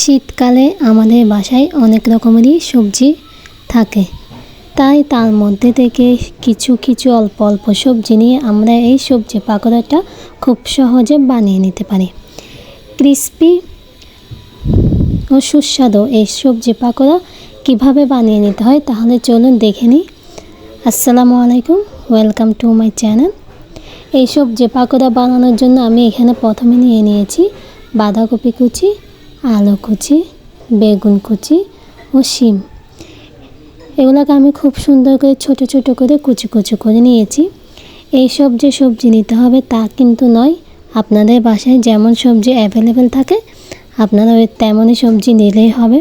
শীতকালে আমাদের বাসায় অনেক রকমেরই সবজি থাকে। তাই তার মধ্যে থেকে কিছু কিছু অল্প অল্প সবজি নিয়ে আমরা এই সবজি পাকোড়াটা খুব সহজে বানিয়ে নিতে পারি। ক্রিস্পি ও সুস্বাদু এই সবজি পাকোড়া কীভাবে বানিয়ে নিতে হয় তাহলে চলুন দেখে নিই। আসসালামু আলাইকুম, ওয়েলকাম টু মাই চ্যানেল। এই সবজি পাকোড়া বানানোর জন্য আমি এখানে প্রথমে নিয়ে নিয়েছি বাঁধাকপি কুচি আলু কুচি, বেগুন কুচি ও শিম। এগুলোকে আমি খুব সুন্দর করে, ছোট ছোট করে, কুচি কুচি করে নিয়েছি। এই সব যে সবজি নিতে হবে তা কিন্তু নয়। আপনাদের বাসায় যেমন সবজি অ্যাভেলেবেল থাকে, আপনারা ওই তেমনই সবজি নিলেই হবে।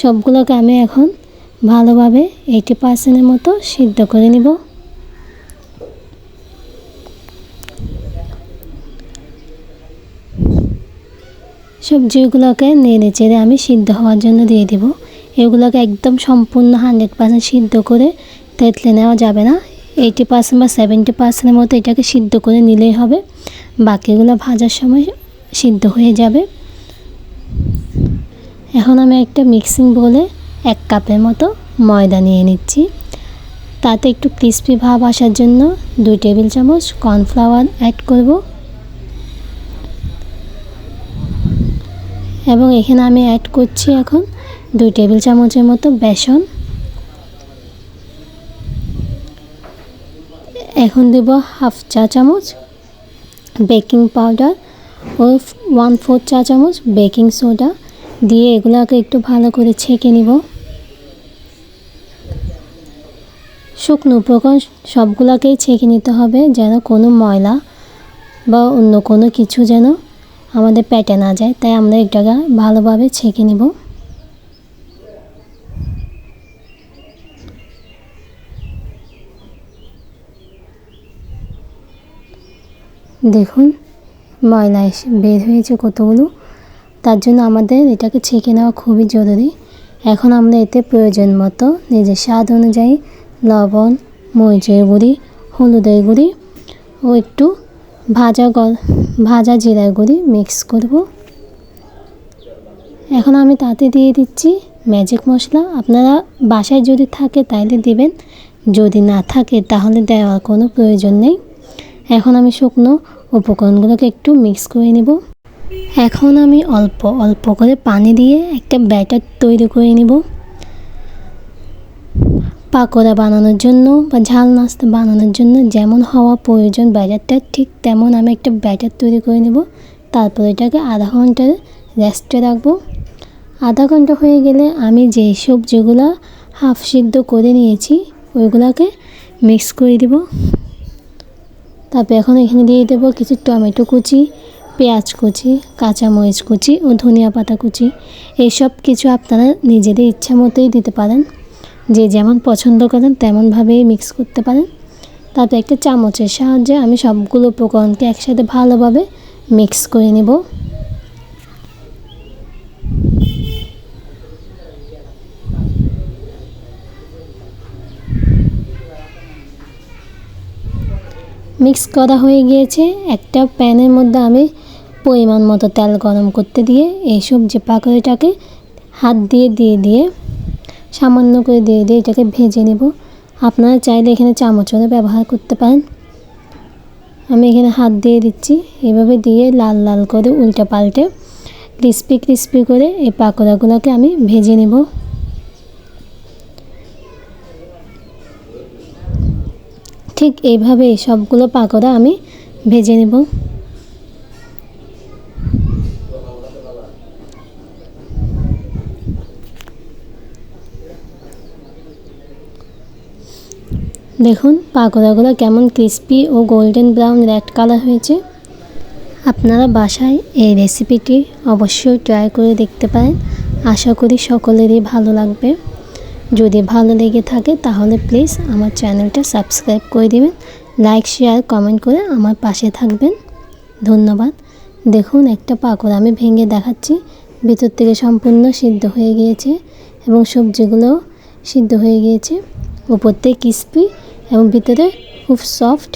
সবগুলোকে আমি এখন ভালোভাবে এইটি পার্সেন্টের মতো সিদ্ধ করে নিব। সবজিগুলোকে নেড়ে চেড়ে আমি সিদ্ধ হওয়ার জন্য দিয়ে দিব। এগুলোকে একদম সম্পূর্ণ হান্ড্রেড পার্সেন্ট সিদ্ধ করে তেতলে নেওয়া যাবে না। এইটি পার্সেন্ট বা সেভেন্টি পার্সেন্টের মতো এটাকে সিদ্ধ করে নিলেই হবে। বাকিগুলো ভাজার সময় সিদ্ধ হয়ে যাবে। এখন আমি একটা মিক্সিং বলে এক কাপের মতো ময়দা নিয়ে নিচ্ছি। তাতে একটু ক্রিস্পি ভাব আসার জন্য দুই টেবিল চামচ কর্নফ্লাওয়ার অ্যাড করব। এবং এখানে আমি অ্যাড করছি এখন দুই টেবিল চামচের মতো বেসন। এখন দেব হাফ চা চামচ বেকিং পাউডার ও ওয়ান ফোর চা চামচ বেকিং সোডা দিয়ে এগুলোকে একটু ভালো করে ছেঁকে নিব। শুকনো উপকরণ সবগুলোকেই ছেঁকে নিতে হবে যেন কোনো ময়লা বা অন্য কোনো কিছু যেন আমাদের পেটে না যায়, তাই আমরা এটাকে ভালোভাবে ছেঁকে নিব। দেখুন, ময়লা এসে বের হয়েছে কতগুলো। তার জন্য আমাদের এটাকে ছেঁকে নেওয়া খুবই জরুরি। এখন আমরা এতে প্রয়োজন মতো নিজের স্বাদ অনুযায়ী লবণ, মরিচের গুঁড়ি, হলুদের গুঁড়ি ও একটু ভাজা গল, ভাজা জিরার গুঁড়ি মিক্স করব। এখন আমি তাতে দিয়ে দিচ্ছি ম্যাজিক মশলা। আপনারা বাসায় যদি থাকে তাইলে দিবেন, যদি না থাকে তাহলে দেওয়ার কোনো প্রয়োজন নেই। এখন আমি শুকনো উপকরণগুলোকে একটু মিক্স করে নেব। এখন আমি অল্প অল্প করে পানি দিয়ে একটা ব্যাটার তৈরি করে নেব। পাকোড়া বানানোর জন্য বা ঝাল নাস্তা বানানোর জন্য যেমন হওয়া প্রয়োজন ব্যাটারটা, ঠিক তেমন আমি একটা ব্যাটার তৈরি করে নেব। তারপর এটাকে আধা ঘণ্টার রেস্টে রাখব। আধা ঘণ্টা হয়ে গেলে আমি যে সবজিগুলো হাফ সিদ্ধ করে নিয়েছি, ওইগুলোকে মিক্স করে দেব। তারপর এখন এখানে দিয়ে দেবো কিছু টমেটো কুচি, পেঁয়াজ কুচি, কাঁচামরিচ কুচি ও ধনিয়া পাতা কুচি। এইসব কিছু আপনারা নিজেদের ইচ্ছা মতোই দিতে পারেন। যে যেমন পছন্দ করেন, তেমনভাবেই মিক্স করতে পারেন। তারপর একটা চামচের সাহায্যে আমি সবগুলো উপকরণকে একসাথে ভালোভাবে মিক্স করে নেব। মিক্স করা হয়ে গিয়েছে একটা প্যানের মধ্যে আমি পরিমাণ মতো তেল গরম করতে দিয়ে এই সবজি পাকড়িটাকে হাত দিয়ে দিয়ে দিয়ে সামান্য করে দিয়ে দিয়ে এটাকে ভেজে নেব। আপনারা চাইলে এখানে চামচও ব্যবহার করতে পারেন। আমি এখানে হাত দিয়ে দিচ্ছি। এভাবে দিয়ে লাল লাল করে উল্টে পাল্টে ক্রিস্পি ক্রিস্পি করে এই পাকোড়াগুলোকে আমি ভেজে নেব। ঠিক এইভাবে সবগুলো পাকোড়া আমি ভেজে নেব। দেখুন পাকোড়াগুলো কেমন ক্রিস্পি ও গোল্ডেন ব্রাউন রেড কালার হয়েছে। আপনারা বাসায় এই রেসিপিটি অবশ্যই ট্রাই করে দেখতে পারেন। আশা করি সকলেরই ভালো লাগবে। যদি ভালো লেগে থাকে তাহলে প্লিজ আমার চ্যানেলটা সাবস্ক্রাইব করে দিবেন। লাইক শেয়ার কমেন্ট করে আমার পাশে থাকবেন। ধন্যবাদ। দেখুন একটা পাকড় আমি ভেঙে দেখাচ্ছি। ভিতর থেকে সম্পূর্ণ সিদ্ধ হয়ে গিয়েছে এবং সবজিগুলোও সিদ্ধ হয়ে গিয়েছে। উপর থেকে ক্রিস্পি এবং ভিতরে খুব সফট